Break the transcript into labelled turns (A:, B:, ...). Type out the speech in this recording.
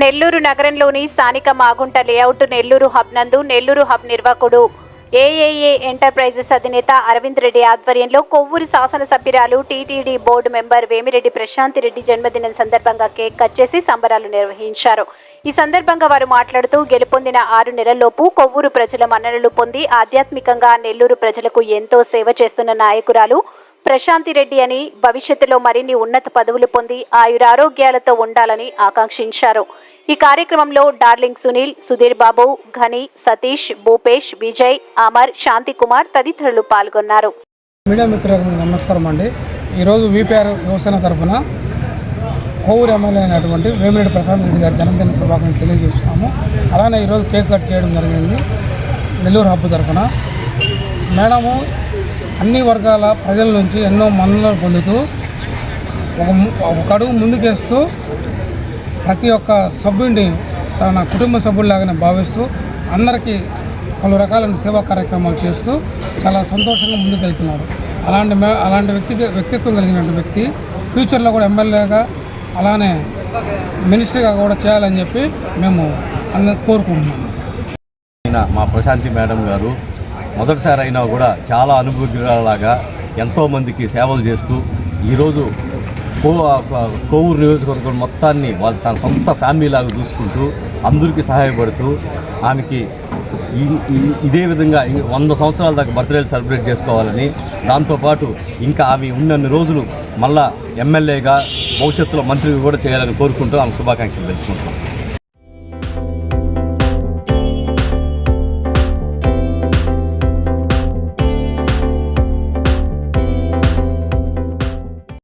A: నెల్లూరు నగరంలోని స్థానిక Magunta layout Nellore hub నందు నెల్లూరు హబ్ నిర్వాహకుడు ఏఏఏ ఎంటర్ప్రైజెస్ అధినేత అరవింద్ రెడ్డి ఆధ్వర్యంలో కొవ్వూరు శాసనసభ్యురాలు TTD board member Vemireddy Prashanti Reddy జన్మదినం సందర్భంగా కేక్ కట్ చేసి సంబరాలు నిర్వహించారు. ఈ సందర్భంగా వారు మాట్లాడుతూ గెలుపొందిన ఆరు నెలల్లోపు కొవ్వూరు ప్రజల మన్ననలు పొంది ఆధ్యాత్మికంగా నెల్లూరు ప్రజలకు ఎంతో సేవ చేస్తున్న నాయకురాలు ప్రశాంతి రెడ్డి అని భవిష్యత్తులో మరిన్ని ఉన్నత పదవులు పొంది ఆయురారోగ్యాలతో ఉండాలని ఆకాంక్షించారు. ఈ కార్యక్రమంలో డార్లింగ్ సునీల్ సుధీర్ బాబు ఘని సతీష్ భూపేష్ విజయ్ అమర్ శాంతి కుమార్ తదితరులు పాల్గొన్నారు.
B: మీడియా మిత్రులకు నమస్కారం అండి. ఈరోజు విపిఆర్ యువసేన తరఫున కోవూరు ఎమ్మెల్యే అయినటువంటి వేమిరెడ్డి ప్రసాద్ రెడ్డి గారి జన్మదిన శుభాకాంక్షలు తెలియజేస్తున్నాము. అలానే ఈరోజు కేక్ కట్ చేయడం జరిగింది. నెల్లూరు హబ్బు తరఫున. మేడము అన్ని వర్గాల ప్రజల నుంచి ఎన్నో మన్నలు పొందుతూ ఒక ఒక అడుగు ముందుకేస్తూ ప్రతి ఒక్క సభ్యుడిని తన కుటుంబ సభ్యుల్లాగానే భావిస్తూ అందరికీ పలు రకాలైన సేవా కార్యక్రమాలు చేస్తూ చాలా సంతోషంగా ముందుకెళ్తున్నారు. అలాంటి మే అలాంటి వ్యక్తికి వ్యక్తిత్వం కలిగినటువంటి వ్యక్తి ఫ్యూచర్లో కూడా ఎమ్మెల్యేగా అలానే మినిస్టర్గా కూడా చేయాలని చెప్పి మేము అందరూ కోరుకుంటున్నాము
C: మా ప్రశాంతి మేడం గారు మొదటిసారి అయినా కూడా చాలా అనుభవజ్ఞురాలాగా ఎంతోమందికి సేవలు చేస్తూ ఈరోజు కో కోవూరు నియోజకవర్గం మొత్తాన్ని వాళ్ళు తన సొంత ఫ్యామిలీ లాగా చూసుకుంటూ అందరికీ సహాయపడుతూ ఆమెకి ఇదే విధంగా వంద సంవత్సరాల దాకా బర్త్డేలు సెలబ్రేట్ చేసుకోవాలని దాంతోపాటు ఇంకా ఆమె ఉన్నన్ని రోజులు మళ్ళా ఎమ్మెల్యేగా భవిష్యత్తులో మంత్రిగా కూడా చేయాలని కోరుకుంటూ ఆమె శుభాకాంక్షలు తెలుసుకుంటాం